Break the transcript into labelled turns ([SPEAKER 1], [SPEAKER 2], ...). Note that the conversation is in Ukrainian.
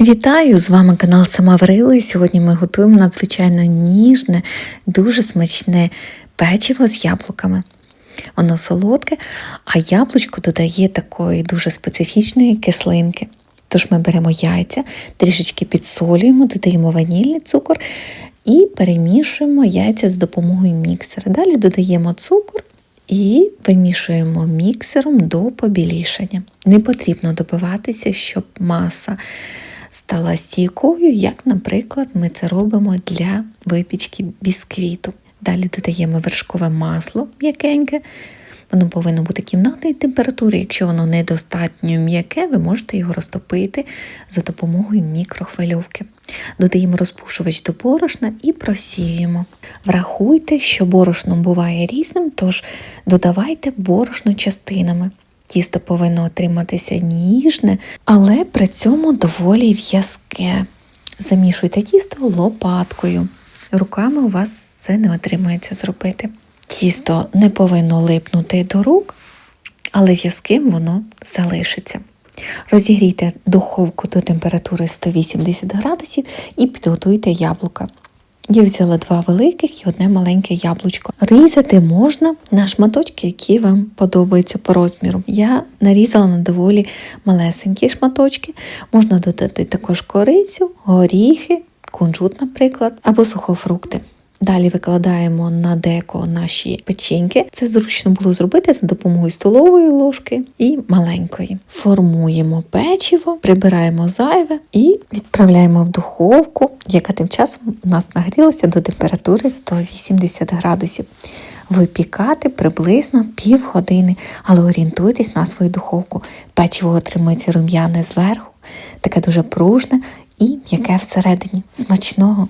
[SPEAKER 1] Вітаю! З вами канал Сама Варила. І сьогодні ми готуємо надзвичайно ніжне, дуже смачне печиво з яблуками. Воно солодке, а яблучко додає такої дуже специфічної кислинки. Тож ми беремо яйця, трішечки підсолюємо, додаємо ванільний цукор і перемішуємо яйця з допомогою міксера. Далі додаємо цукор і вимішуємо міксером до побілішання. Не потрібно добиватися, щоб маса стала стійкою, як, наприклад, ми це робимо для випічки бісквіту. Далі додаємо вершкове масло м'якеньке. Воно повинно бути кімнатної температури. Якщо воно недостатньо м'яке, ви можете його розтопити за допомогою мікрохвильовки. Додаємо розпушувач до борошна і просіюємо. Врахуйте, що борошно буває різним, тож додавайте борошно частинами. Тісто повинно отриматися ніжне, але при цьому доволі в'язке. Замішуйте тісто лопаткою. Руками у вас це не отримується зробити. Тісто не повинно липнути до рук, але в'язким воно залишиться. Розігрійте духовку до температури 180 градусів і підготуйте яблука. Я взяла два великих і одне маленьке яблучко. Різати можна на шматочки, які вам подобаються по розміру. Я нарізала на доволі малесенькі шматочки. Можна додати також корицю, горіхи, кунжут, наприклад, або сухофрукти. Далі викладаємо на деко наші печінки. Це зручно було зробити за допомогою столової ложки і маленької. Формуємо печиво, прибираємо зайве і відправляємо в духовку, яка тим часом у нас нагрілася до температури 180 градусів. Випікати приблизно півгодини, але орієнтуйтесь на свою духовку. Печиво отримується рум'яне зверху, таке дуже пружне і м'яке всередині. Смачного!